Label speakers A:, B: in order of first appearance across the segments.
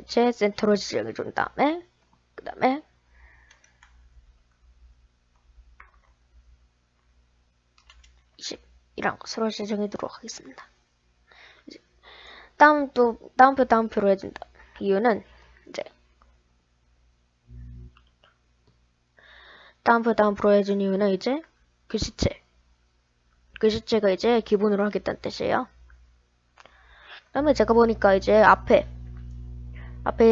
A: 이제, 센터로 지정해 준 다음에 그 다음에 이란 것으로 지정해 두도록 하겠습니다. 다음 또 다음표 다음표로 해준다. 이유는 이제 다음표 다음표로 해준 이유는 이제 글씨체 글씨체가 이제 기본으로 하겠다는 뜻이에요. 그 다음에 제가 보니까 이제 앞에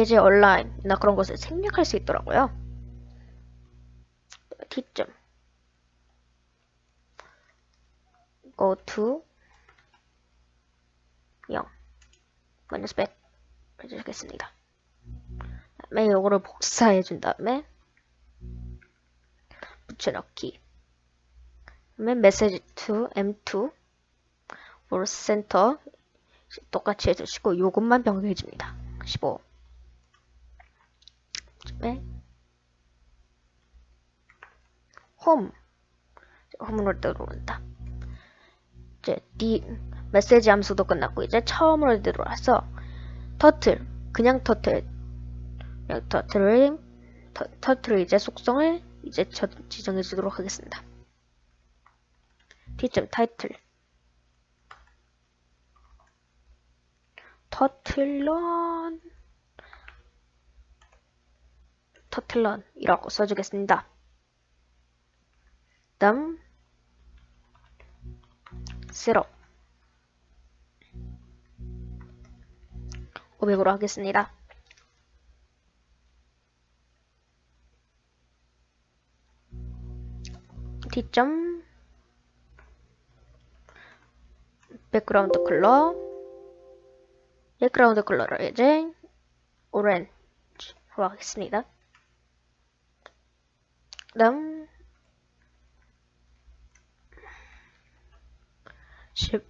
A: 이제 온라인이나 그런 것을 생략할 수 있더라고요. T점. Go to 0 마이너스 100 해주겠습니다. 다음에 이거를 복사해 준 다음에 붙여넣기. 그다음에 message to m2 for center. 똑같이 해주시고 요것만 변경해 줍니다. 15 그다음에 홈. 홈으로 들어온다. 이제 D 메시지 함수도 끝났고 이제 처음으로 들어와서 터틀. 그냥 터틀. 그냥 터틀을 터, 터틀을 이제 속성을 이제 저, 지정해 주도록 하겠습니다. T점 타이틀. 터틀런 터틀런이라고 써주겠습니다. 다음 셋업 500으로 하겠습니다. T점 백그라운드 컬러 백그라운드 컬러를 이제 오렌지로 하겠습니다. 다음 십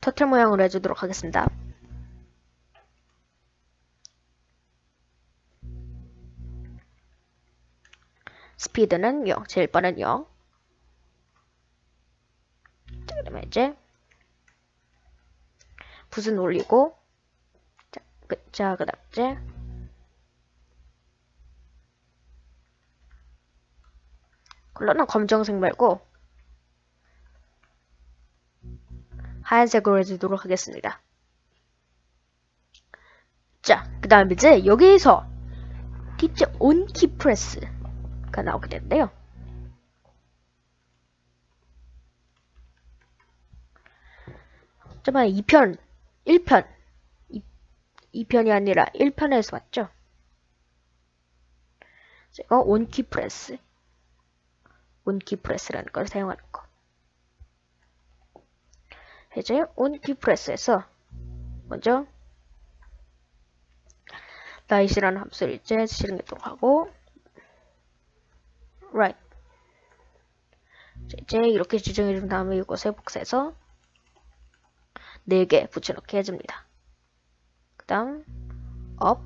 A: 터틀 모양으로 해주도록 하겠습니다. 스피드는 0, 제일 빠른 0. 자, 그러면 이제 붓은 올리고 자, 그, 자 그다음 이제 컬러는 검정색 말고 하얀색으로 해주도록 하겠습니다. 자, 그 다음 이제 여기에서 T자 온키 프레스가 나오게 되는데요. 저번에 2편, 1편, 2, 편이 아니라 1편에서 왔죠. 제가 온키 프레스, 온키 프레스라는 걸 사용하는 거. 이제 온키 프레스에서 먼저 라이트라는 함수를 이제 실행하도록 하고 right 이제 이렇게 지정해 준 다음에 이것을 복사해서 4개 붙여넣기 해줍니다. 그 다음 up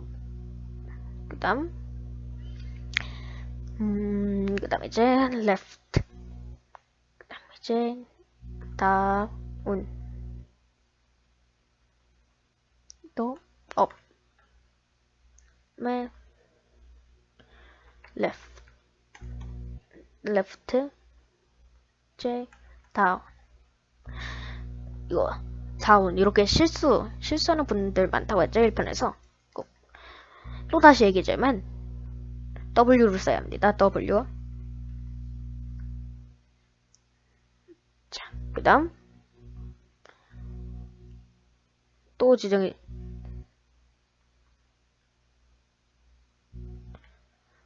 A: 그 다음 음, 그 다음 이제 left. 그 다음 이제 down 또 up. 매 left. left. j down 이거 다운. 이렇게 실수 실수하는 분들 많다고 했죠 1편에서. 또 다시 얘기하자면 W를 써야 합니다. W. 자 그 다음 또 지정이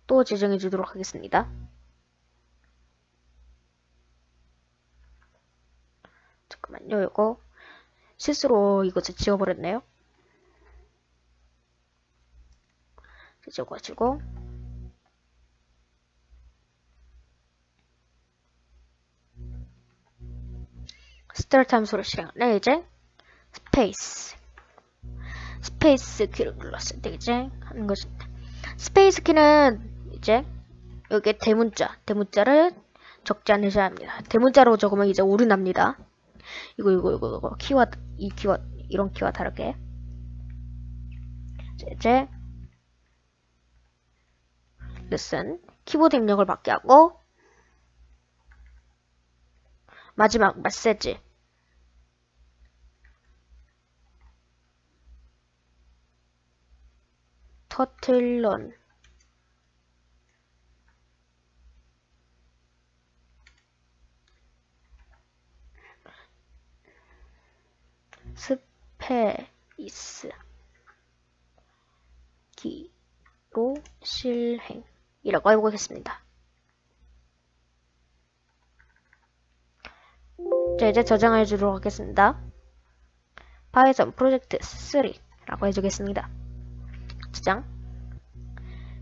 A: 또 지정해 주도록 하겠습니다. 잠깐만요, 이거. 실수로 이것을 지워버렸네요. 지워가지고 스타트 함수로 실행하네 이제 스페이스 스페이스 키를 눌렀을 때 이제 하는 것입니다. 스페이스 키는 이제 여기 대문자 대문자를 적지 않으셔야 합니다. 대문자로 적으면 이제 오류 납니다. 이거 이거 이거 이거 키와 이 키와 이런 키와 다르게 이제 listen 키보드 입력을 받게 하고 마지막 메시지 터틀런 스페이스 기로 실행 이라고 해보겠습니다. 자, 이제 저장해 주도록 하겠습니다. 파이썬 프로젝트 3라고 해주겠습니다. 저장.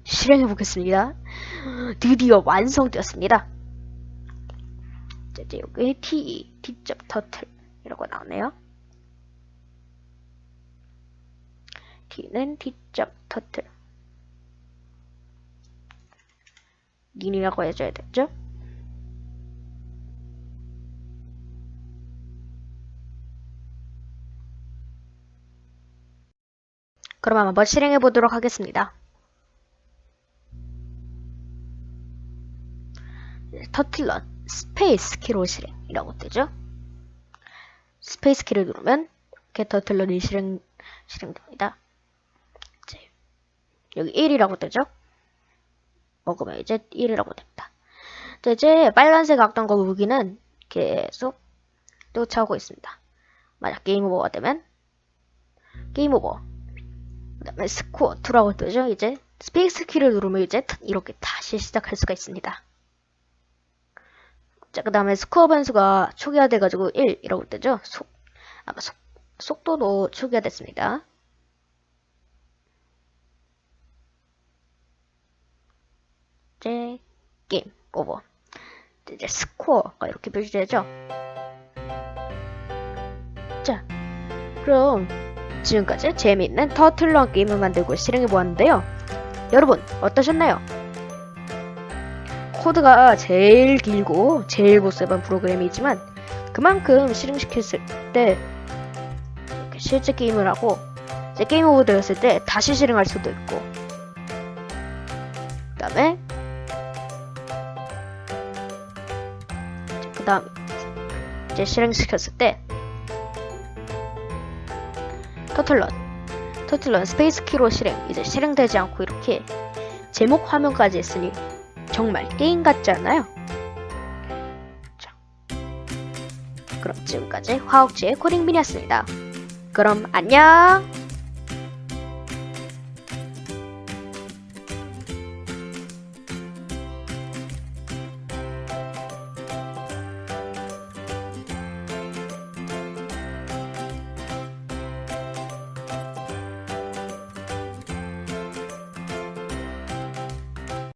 A: 실행해 보겠습니다. 드디어 완성되었습니다. 자, 이제 여기 t, t.turtle 이라고 나오네요. t는 t.turtle 닌이라고 해줘야 되죠? 그럼 한번 실행해 보도록 하겠습니다. 터틀런 스페이스 키로 실행이라고 뜨죠? 스페이스 키를 누르면 이렇게 터틀런이 실행 실행됩니다. 이제 여기 1이라고 뜨죠? 먹으면 이제 1이라고 됩니다. 자, 이제 빨간색 악당과 무기는 계속 쫓아오고 있습니다. 만약 게임 오버가 되면 게임 오버 그 다음에 스코어 2라고 뜨죠. 이제 스페이스 키를 누르면 이제 이렇게 다시 시작할 수가 있습니다. 자, 그 다음에 스코어 변수가 초기화돼가지고 1 이라고 뜨죠. 속, 아마 속, 속도도 초기화됐습니다. 이제 게임 오버. 이제 스코어가 이렇게 표시되죠. 자, 그럼 지금까지 재미있는 터틀런 게임을 만들고 실행해 보았는데요. 여러분 어떠셨나요? 코드가 제일 길고 제일 복잡한 프로그램이지만 그만큼 실행시켰을 때 실제 게임을 하고 이제 게임 오버 되었을 때 다시 실행할 수도 있고 그 다음에 그 다음 이제 실행시켰을 때 터틀런 터틀런 스페이스 키로 실행 이제 실행되지 않고 이렇게 제목 화면까지 있으니 정말 게임 같지 않나요? 자, 그럼 지금까지 화옥지의 코딩빈이었습니다. 그럼 안녕!